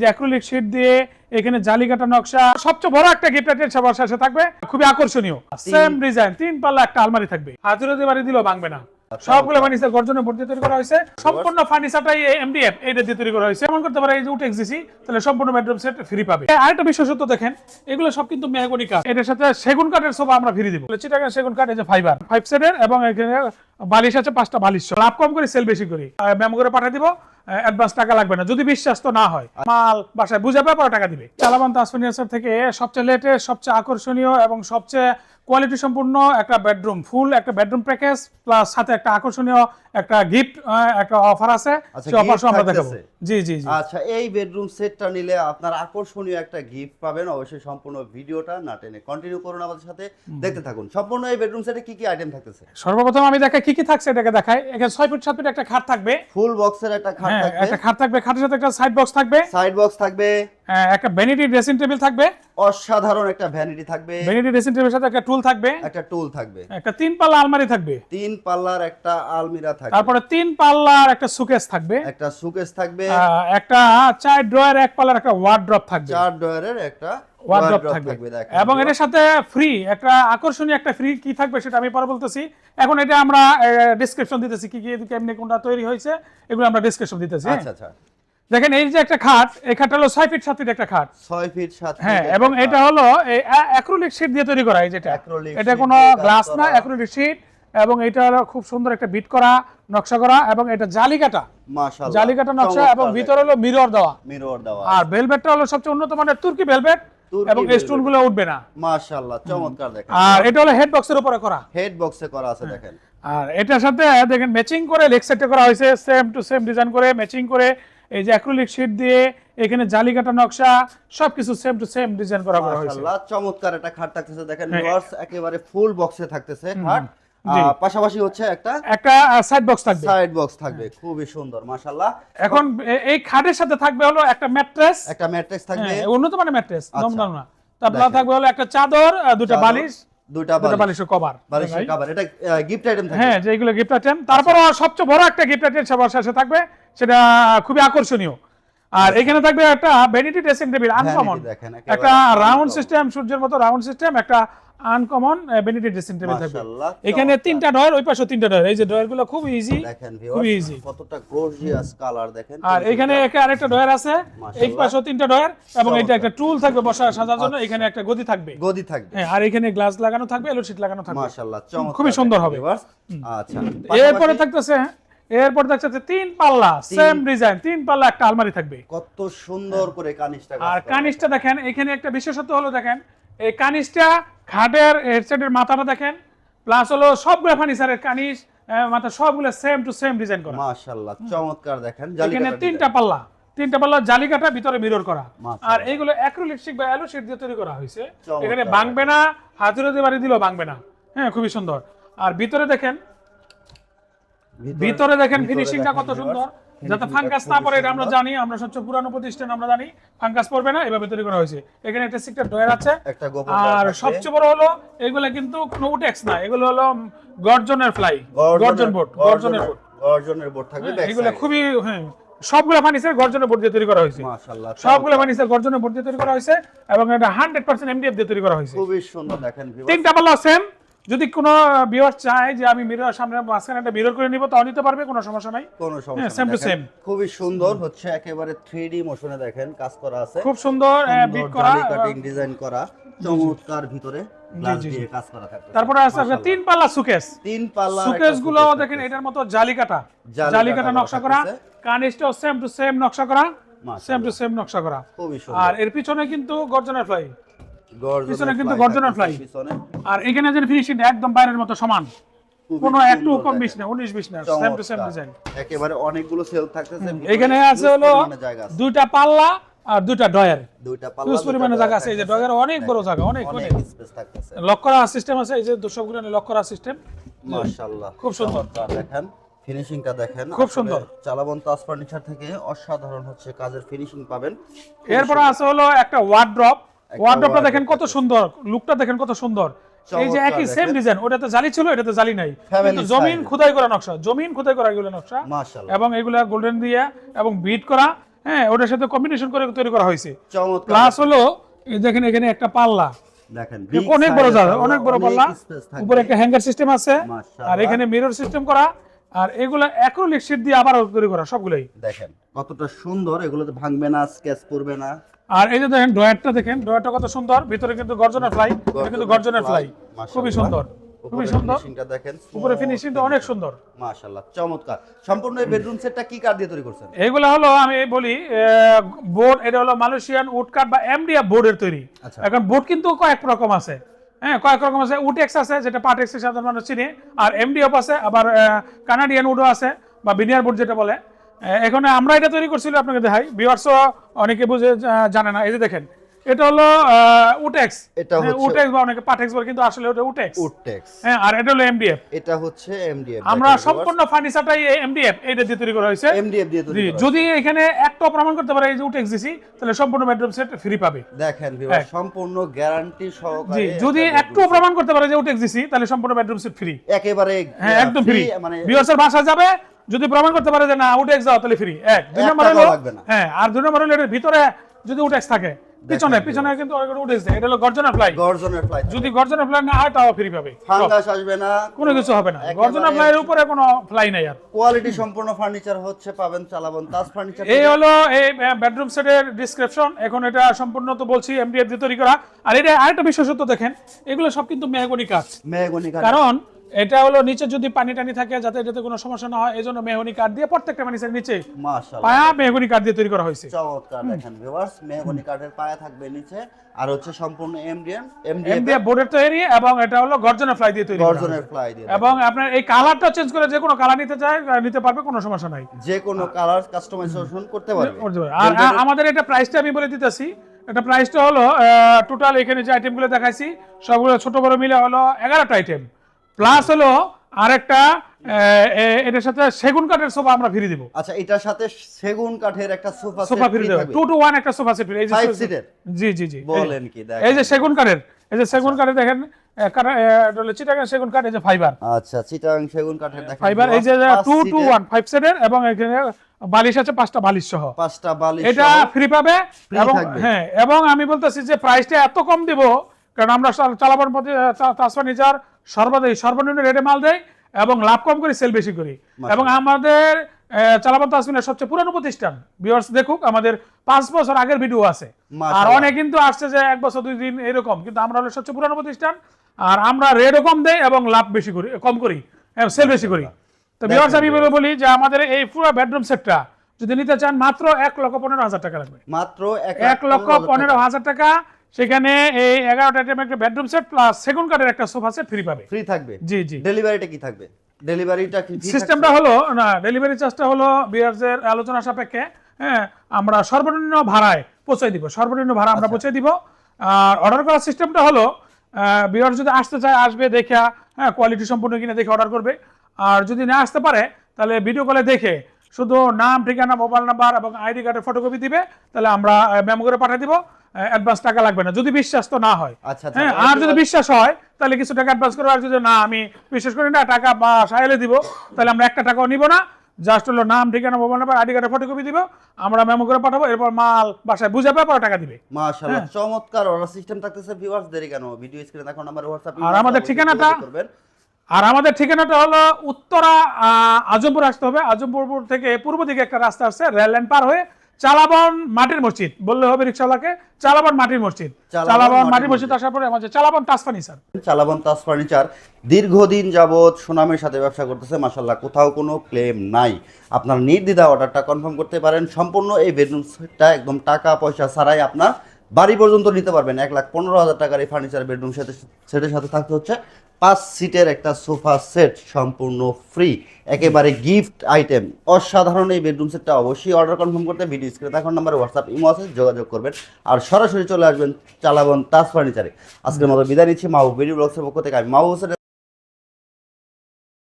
যে acrylic sheet দিয়ে এখানে জালি কাটা নকশা সবচেয়ে বড় একটা গিফট আইটেম সবার শেষে থাকবে। খুবই আকর্ষণীয়। সেম ডিজাইন তিন পাল্লা একটা আলমারি থাকবে। দিয়ে বাড়ি দিলেও ভাঙবে না। সবগুলো ফার্নিচার গর্জনের বোর্ড দিয়ে তৈরি করা হয়েছে। সম্পূর্ণ ফার্নিচারটাই এমডিএফ এইটা দিয়ে তৈরি করা হয়েছে। এমন করতে পারে এই যে উঠে দিছি তাহলে সম্পূর্ণ বেডরুম সেট ফ্রি পাবে। আরেকটা বিশেষত্ব দেখেন এগুলো সব কিন্তু মেহগনি কাঠ। এটার সাথে সেগুন কাঠের সোফা আমরা ফ্রি দিব। চিটাগাং সেগুন কাঠ এই যে ফাইবার ফাইভ সেটের এবং এখানে বালিশ আছে পাঁচটা বালিশ। লাভ কম করে সেল বেশি করি। মেমো করে পাঠিয়ে দিব। অ্যাডভান্স টাকা লাগবে না। যদি বিশ্বাস তো না হয়। মাল বাসায় বুঝে পরে টাকা দিবে। চালাবান তাসফিনিয়ার থেকে সবচেয়ে লেটেস্ট সবচেয়ে আকর্ষণীয় এবং সবচেয়ে কোয়ালিটি সম্পূর্ণ একটা বেডরুম ফুল একটা বেডরুম প্যাকেজ প্লাস সাথে একটা আকর্ষণীয় একটা গিফট একটা অফার আছে আচ্ছা, সেই অফার আমরা দেখাবো। জি জি জি। আচ্ছা এই বেডরুম সেটটা নিলে আপনার আকর্ষণীয় একটা গিফট পাবেন। অবশ্যই সম্পূর্ণ ভিডিওটা না টেনে কন্টিনিউ করুন আমাদের সাথে। দেখতে থাকুন। সম্পূর্ণ এই বেডরুম সেটে কি কি আইটেম থাকতেছে? সর্বপ্রথম আমি দেখাই কি কি থাকছে এটাকে দেখাই। এখানে ছয় ফিট সাত ফিট একটা খাট থাকবে। ফুল বক্সের একটা খাট হ্যাঁ থাকবে। একটা খাট থাকবে খাটের সাথে একটা সাইড বক্স থাকবে। সাইড বক্স থাকবে। হ্যাঁ, একটা ভ্যানিটি ড্রেসিং টেবিল থাকবে। অসাধারণ একটা ভ্যানিটি থাকবে। ভ্যানিটি ড্রেসিং টেবিলের সাথে একটা টুল থাকবে। একটা টুল থাকবে। একটা তিন পাল্লা আলমারি থাকবে। তিন পাল্লার একটা আলমিরা থাকবে। তারপরে তিন পাল্লার একটা সুকেস থাকবে। একটা সুকেস থাকবে। একটা চার ড্রয়ার এক পাল্লার একটা ওয়ার্ড্রপ থাকবে। চার ডয়ারের একটা ওয়ার্ড্রপ থাকবে। এবং এটার সাথে ফ্রি একটা আকর্ষণীয় একটা ফ্রি কি থাকবে সেটা আমি পরে বলতেছি। এখন এটা আমরা ডিসক্রিপশন দিতেছি কি কি কেমনি কোনটা তৈরি হয়েছে এগুলো আমরা ডিসক্রিপশন দিতেছি? আচ্ছা আচ্ছা। দেখেন এই যে একটা খাট এই খাটটা হলো ছয় ফিট সাত ফিট একটা খাট। ছয় ফিট সাত হ্যাঁ এবং এটা হলো অ্যাক্রিলিক শীট দিয়ে তৈরি করা এই যেটা। এটা কোনো গ্লাস না করা। অ্যাক্রিলিক শীট এবং এটা হলো খুব সুন্দর একটা বিট করা নকশা করা এবং এটা জালিকাটা মাশাআল্লাহ জালিকাটা নকশা এবং ভিতরে হলো মিরর দেওয়া। মিরর দেওয়া আর ভেলভেটটা হলো সবচেয়ে উন্নত মানের তুর্কি ভেলভেট এবং এই স্টোনগুলো উঠবে না। মাশাআল্লাহ চমৎকার দেখেন। আর এটা হলো হেড বক্সের উপরে করা। হেড বক্সে করা আছে দেখেন। আর এটার সাথে দেখেন ম্যাচিং করে লেগ সেটে করা হয়েছে সেম টু সেম ডিজাইন করে ম্যাচিং করে এই যে অ্যাক্রিলিক শীট দিয়ে এখানে জালিকাটা নকশা সবকিছু সেম টু সেম ডিজাইন করা হয়েছে। মাশাআল্লাহ চমৎকার একটা খাট থাকতেছে দেখেন হ্যাঁ। ভিউয়ার্স একেবারে ফুল বক্সে থাকতেছে খাট। পাশাপাশি হচ্ছে একটা একটা সাইড বক্স থাকবে। সাইড বক্স থাকবে। খুবই সুন্দর মাশাআল্লাহ। এখন এই খাটের সাথে থাকবে হলো একটা ম্যাট্রেস একটা ম্যাট্রেক্স থাকবে। উন্নত মানের ম্যাট্রেস আচ্ছা। না। তারপর থাকবে হলো একটা চাদর দুটো বালিশ। দুটো বালিশের কভার বালিশের কভার এটা গিফট আইটেম থাকবে। হ্যাঁ যেগুলো গিফট আইটেম তারপর সবচেয়ে বড় একটা গিফট আইটেম সবার শেষে থাকবে সেটা খুবই আকর্ষণীয়। আর এখানে থাকবে একটা ভ্যানিটি ড্রেসিং টেবিল আনকমন একটা রাউন্ড সিস্টেম সূর্যের মতো রাউন্ড সিস্টেম একটা আনকমন ড্রেসিং টেবিল থাকবে। এখানে তিনটা ডয়ার ওই পাশে তিনটা ডয়ার এই যে ডয়ারগুলো খুব ইজি খুবই ইজি কতটা গর্জিয়াস কালার দেখেন। আর এখানে একটা আরেকটা ডয়ার আছে এই। পাশেও তিনটা ডয়ার এবং এটা একটা টুল থাকবে বসা সাজার জন্য এখানে একটা গদি থাকবে। গদি থাকবে। হ্যাঁ আর এখানে গ্লাস লাগানো থাকবে এলো শীট লাগানো থাকবে। মাশাআল্লাহ চমৎকার খুবই সুন্দর হবে। আচ্ছা এরপরে থাকতেছে এরপরে থাকতেছে তিন পাল্লা সেম ডিজাইন তিন পাল্লা একটা আলমারি থাকবে। কত সুন্দর করে কানিসটা আর। কানিসটা দেখেন এখানে একটা বিশেষত্ব হলো দেখেন এই কানিসটা খাটের হেডসেটের মাথাটা দেখেন প্লাস হলো সবগুলো ফার্নিচারের কানিস মাথা সবগুলো সেম টু সেম ডিজাইন করা। মাশাআল্লাহ চমৎকার দেখেন এখানে তিনটা পাল্লা তিনটা পাল্লা জালিকাটা ভিতরে মিরর করা। আর এইগুলো অ্যাক্রিলিক বা অ্যালো শীট দিয়ে তৈরি করা হয়েছে। এখানে ভাঙবে না হাতুড়ে দিয়ে বাড়ি দিলেও ভাঙবে না। হ্যাঁ খুবই সুন্দর। আর ভিতরে দেখেন ভিতরে দেখেন ফিনিশিংটা কত সুন্দর। যাতে ফাঙ্গাস না পড়ে এটা আমরা জানি আমরা সবচেয়ে পুরানো প্রতিষ্ঠান আমরা জানি ফাঙ্গাস পড়বে না এভাবে তৈরি করা হয়েছে। এখানে একটা সিক্রেট ডয়ার আছে। আর সবচেয়ে বড় হলো এগুলো কিন্তু কোনো উটেক্স না এগুলো হলো গর্জনের ফ্লাই গর্জন বোর্ড গর্জনের বোর্ড গর্জনের বোর্ড থাকবে ব্যাক এগুলো খুবই হ্যাঁ সবগুলো ফার্নিচার গর্জনের বোর্ড দিয়ে তৈরি করা হয়েছে। মাশাআল্লাহ সবগুলো ফার্নিচার গর্জনের বোর্ড দিয়ে তৈরি করা হয়েছে এবং এটা হান্ড্রেড পার্সেন্ট এমডিএফ দিয়ে তৈরি করা হয়েছে। খুবই সুন্দর দেখেন। তিনটা পাল্লা সেম যদি কোনো ভিউয়ার চায় যে আমি মিরর সামনে মাঝখানে একটা মিরর করে নিব তাও নিতে পারবে কোনো সমস্যা নাই। কোনো সমস্যা হ্যাঁ, নেই, same to খুবই সুন্দর হচ্ছে একেবারে 3D মোশনে দেখেন কাজ করা আছে। খুব সুন্দর বিট করা কাটিং ডিজাইন করা চমৎকার ভিতরে গ্লাস দিয়ে কাজ করা থাকবে তারপরে আছে আপনার তিন পাল্লা সুকেস তিন পাল্লা সুকেসগুলো দেখেন এটার মতো জালিকাটা জালি জালিকাটা কাটা নকশা করা। কানিসটাও সেম টু সেম নকশা করা সেম টু সেম নকশা করা। আর এর পিছনে কিন্তু গর্জনের ফ্লাই পিছনে কিন্তু। পিছনে। আর এখানে যে ফিনিশিং একদম বাইরের মতো সমান। কোনো একটু কম। বিশ না না সেম টু সেম ডিজাইন একেবারে অনেকগুলো সেল থাকতেছে এখানে আছে হলো দুইটা পাল্লা আর দুইটা ডয়ার দুইটা পাল্লা পরিমাণে জায়গা আছে এই যে। ডয়ার অনেক বড় জায়গা অনেক অনেক স্পেস থাকতেছে। লক করা সিস্টেম আছে এই যে সবগুলো লক করা সিস্টেম মাশাআল্লাহ খুব সুন্দর। দেখেন ফিনিশিংটা দেখেন। খুব সুন্দর। চালাবন তাজ ফার্নিচার থেকে অসাধারণ হচ্ছে কাজের ফিনিশিং পাবেন। এরপরে আছে হলো একটা ওয়ার্ড্রপ ওয়ার্ড্রপটা দেখেন কত সুন্দর লুকটা দেখেন কত সুন্দর। এই যে একই সেম। ডিজাইন ওটাতে জালি ছিল এটাতে জালি নাই। কিন্তু জমিন। খোদাই করা নকশা জমিন খোদাই করা এগুলো নকশা। এবং এগুলা গোল্ডেন দিয়ে এবং বিট করা হ্যাঁ ওটার সাথে কম্বিনেশন করে তৈরি করা হয়েছে। প্লাস হলো এই দেখেন এখানে একটা পাল্লা। দেখেন অনেক বড় জায়গা অনেক বড় পাল্লা। উপরে একটা হ্যাঙ্গার সিস্টেম আছে। আর এখানে মিরর সিস্টেম করা। আর এগুলা অ্যাক্রিলিক শীট দিয়ে আবার তৈরি করা সবগুলোই। দেখেন কতটা সুন্দর এগুলোতে ভাঙবে না স্কেচ করবে না। আর এই যে দেখেন ড্রয়ারটা দেখেন ড্রয়ারটা কত সুন্দর। ভিতরে কিন্তু গর্জনের ফ্লাই এটা কিন্তু গর্জনের ফ্লাই খুবই সুন্দর খুবই সুন্দর। ফিনিশিংটা দেখেন উপরে ফিনিশিংটা অনেক সুন্দর। মাশাআল্লাহ চমৎকার। সম্পূর্ণ এই বেডরুম সেটটা কি কাঠ দিয়ে তৈরি করছেন? এগুলো হলো আমি বলি বোর্ড এটা হলো মালয়েশিয়ান উড কাট বা এমডিএফ বোর্ডের তৈরি। আচ্ছা। এখন বোর্ড কিন্তু কয়েক রকম আছে। হ্যাঁ কয়েক রকম আছে। উটেক্স আছে যেটা পাটেক্স সাধারণ মানুষ চিনে। আর এমডিএফ আছে আবার কানাডিয়ান উডও আছে বা বিনিয়ার বোর্ড যেটা বলে। এখানে আমরা এটা তৈরি করছিল আপনাকে দেখাই। ভিউয়ার্সও অনেকে বুঝে জানে না। এই যে দেখেন এটা হলো উটেক্স। এটা হচ্ছে- উটেক্স বা অনেকে পাটেক্স বলে কিন্তু আসলে ওটা উটেক্স। উডটেক্স হ্যাঁ আর এটা হলো এমডিএফ। এটা হচ্ছে এমডিএফ। আমরা সম্পূর্ণ ফার্নিচারটাই এমডিএফ এইটা দিয়ে তৈরি করা হয়েছে। এমডিএফ দিয়ে তৈরি যদি এখানে একটা প্রমাণ করতে পারে এই যে উঠে দিছি তাহলে সম্পূর্ণ বেডরুম সেট ফ্রি পাবে। দেখেন ভিউয়ার সম্পূর্ণ গ্যারান্টি জি সহকারে যদি একটা প্রমাণ করতে পারে যে উঠে দিছি তাহলে সম্পূর্ণ বেডরুম সেট ফ্রি একেবারে হ্যাঁ একদম ফ্রি মানে বিওসের বাসা যাবে যদি প্রমাণ করতে পারে যে না উটেক্স যাও তাহলে ফ্রি এক। দুই নম্বর হলো হ্যাঁ আর দুই নম্বর হলো এটার ভিতরে যদি উটেক্স থাকে পিছনে পিছনে কিন্তু উটেক্স দেয়। এটা হলো গর্জনের ফ্লাই গর্জনের ফ্লাই যদি গর্জনের ফ্লাই না হয় তাও ফ্রি পাবে। ফাঙ্গাস আসবে না। কোনো কিছু হবে না। একেবারে গর্জনের ফ্লাইয়ের উপরে কোনো ফ্লাই নাই আর। কোয়ালিটি সম্পূর্ণ ফার্নিচার হচ্ছে পাবেন চালাবন। তাজ ফার্নিচার এই হলো এই বেডরুম সেটের ডিসক্রিপশন এখন এটা সম্পূর্ণ তো বলছি এমডিএফ দিয়ে তৈরি করা। আর এটা আরেকটা বিশেষত্ব দেখেন এগুলো সব কিন্তু মেহগনি কাজ মেহগনি কাঠ। কারণ এটা হলো নিচে যদি পানি টানি থাকে যাতে এটাতে কোনো সমস্যা না হয় এই জন্য মেহগনি কাঠ দিয়ে প্রত্যেকটা মানুষের নিচে পায়া মেহগনি কাঠ দিয়ে তৈরি করা হয়েছে। চমৎকার দেখেন ভিউয়ার্স মেহগনি কাঠের পায়া থাকবে নিচে আর হচ্ছে সম্পূর্ণ এমডিএম এমডিএফ বোর্ডের তৈরি এবং এটা হলো গর্জনের ফ্লাই দিয়ে তৈরি গর্জনের ফ্লাই দিয়ে এবং আপনার এই কালারটা চেঞ্জ করে যে কোনো কালার নিতে চায় নিতে পারবে কোনো সমস্যা নাই। যে কোনো কালার কাস্টমাইজেশন করতে পারবে। আর আর আমাদের এটা প্রাইসটা আমি বলে দিতেছি। এটা প্রাইসটা হলো টোটাল এখানে যে আইটেমগুলো দেখাইছি সবগুলো ছোট বড় মিলে হলো এগারোটা আইটেম প্লাস হলো আরেকটা এটার সাথে সেগুন কাঠের সোফা আমরা ফ্রি দিব। আচ্ছা এটার সাথে সেগুন কাঠের একটা সোফা সোফা ফ্রি দেবো। টু টু ওয়ান একটা সোফা সেট এই যে সিটের জি জি জি। বলেন কি দেখ এই যে সেগুন কাঠের এই যে সেগুন কাঠের দেখেন চিটাগাং সেগুন কাঠ এই যে ফাইবার আচ্ছা চিটাং সেগুন কাঠের দেখেন। ফাইবার এই যে পাঁচ টু টু সিটের, ওয়ান ফাইভ সেটের এবং এখানে বালিশ আছে পাঁচটা বালিশ সহ। পাঁচটা বালিশ এটা ফ্রি পাবে এবং হ্যাঁ এবং আমি বলতেছি যে প্রাইসটা এত কম দিব কারণ আমরা চাল- চালাবার পথে ফার্নিচার সর্বদাই সর্বনিম্ন রেটে মাল দেয় এবং লাভ কম করি সেল বেশি করি। এবং আমাদের চালাবার তাসমিনের সবচেয়ে পুরানো প্রতিষ্ঠান ভিউয়ার্স দেখুক আমাদের পাঁচ বছর আগের ভিডিও আছে। আর অনেক কিন্তু আসছে যে এক বছর দুই দিন এরকম কিন্তু আমরা হলো সবচেয়ে পুরানো প্রতিষ্ঠান। আর আমরা রেটও কম দেই এবং লাভ বেশি করি কম করি সেল বেশি করি। তো ভিউয়ার্স আমি বলে যে আমাদের এই পুরো বেডরুম সেটটা যদি নিতে চান মাত্র এক লক্ষ পনেরো হাজার টাকা লাগবে। মাত্র এক লক্ষ পনেরো হাজার টাকা। সেখানে এই এগারোটা আইটেম একটা বেডরুম সেট প্লাস সেগুন কাঠের একটা সোফা সেট ফ্রি পাবে। ফ্রি থাকবে? জি জি। ডেলিভারিটা কি থাকবে? ডেলিভারিটা কি সিস্টেমটা হলো না ডেলিভারি চার্জটা হলো বিয়ার্সের আলোচনা সাপেক্ষে হ্যাঁ আমরা সর্বনিম্ন ভাড়ায় পৌঁছে দিব সর্বনিম্ন ভাড়া আমরা পৌঁছে দিব। আর অর্ডার করার সিস্টেমটা হলো বিয়ার যদি আসতে চায় আসবে দেখা হ্যাঁ কোয়ালিটি সম্পূর্ণ কিনে দেখে অর্ডার করবে। আর যদি না আসতে পারে তাহলে ভিডিও কলে দেখে শুধু নাম ঠিকানা মোবাইল নাম্বার এবং আইডি কার্ডের ফটোকপি দিবে তাহলে আমরা মেমো করে পাঠিয়ে দিব। অ্যাডভান্স টাকা লাগবে না। যদি বিশ্বাস তো না হয়। আচ্ছা, আচ্ছা। হ্যাঁ আর যদি বিশ্বাস হয় তাহলে কিছু টাকা অ্যাডভান্স করব আর যদি না আমি বিশ্বাস করি না টাকা বা সাহেলে দিব। তাহলে আমরা একটা টাকাও নিব না। জাস্ট হলো নাম ঠিকানা মোবাইল নাম্বার আইডি কার্ডের ফটোকপি দিব। আমরা মেমো করে পাঠাবো এরপর মাল বাসায় বুঝাবে পরে টাকা দিবে। মাশাআল্লাহ হ্যাঁ। চমৎকার। অর্ডার সিস্টেম থাকতেছে ভিউয়ার্স দেরি কেন? ভিডিও স্ক্রিনে দেখো নাম্বার হোয়াটসঅ্যাপ আর আমাদের ঠিকানাটা- আর আমাদের ঠিকানাটা হলো উত্তরা আজমপুর আসতে হবে। আজমপুর থেকে পূর্ব দিকে একটা রাস্তা আছে রেল লাইন পার হয়ে চালাবন মাটির মসজিদ। বললে হবে রিক্সাওয়ালাকে চালাবন মাটির মসজিদ। চালাবন মাটির মসজিদ। আসার পরে আমাদের চালাবন তাসফানি ফার্নিচার চালাবন তাজ ফার্নিচার দীর্ঘদিন যাবৎ সুনামের সাথে ব্যবসা করতেছে মাসাল্লাহ কোথাও কোনো ক্লেম নাই। আপনার নির্দ্বিধা অর্ডারটা কনফার্ম করতে পারেন সম্পূর্ণ এই বেডরুম সেটটা একদম টাকা পয়সা ছাড়াই আপনার বাড়ি পর্যন্ত নিতে পারবেন। এক লাখ পনেরো হাজার টাকার এই ফার্নিচার বেডরুম সেটের সাথে থাকতে হচ্ছে। পাঁচ সিটের একটা সোফা সেট সম্পূর্ণ ফ্রি। একেবারে গিফট আইটেম। অসাধারণ এই বেডরুম সেটটা অবশ্যই অর্ডার কনফার্ম করতে ভিডিও স্ক্রিনে দেখার নাম্বারে হোয়াটসঅ্যাপ ইমো আছে, যোগাযোগ করবেন। আর সরাসরি চলে আসবেন চালাবন তাজ ফার্নিচারে আজকের মতো বিদায় নিচ্ছি, মাহবুব ভিডিও ব্লগসের পক্ষ থেকে আমি মাহবুব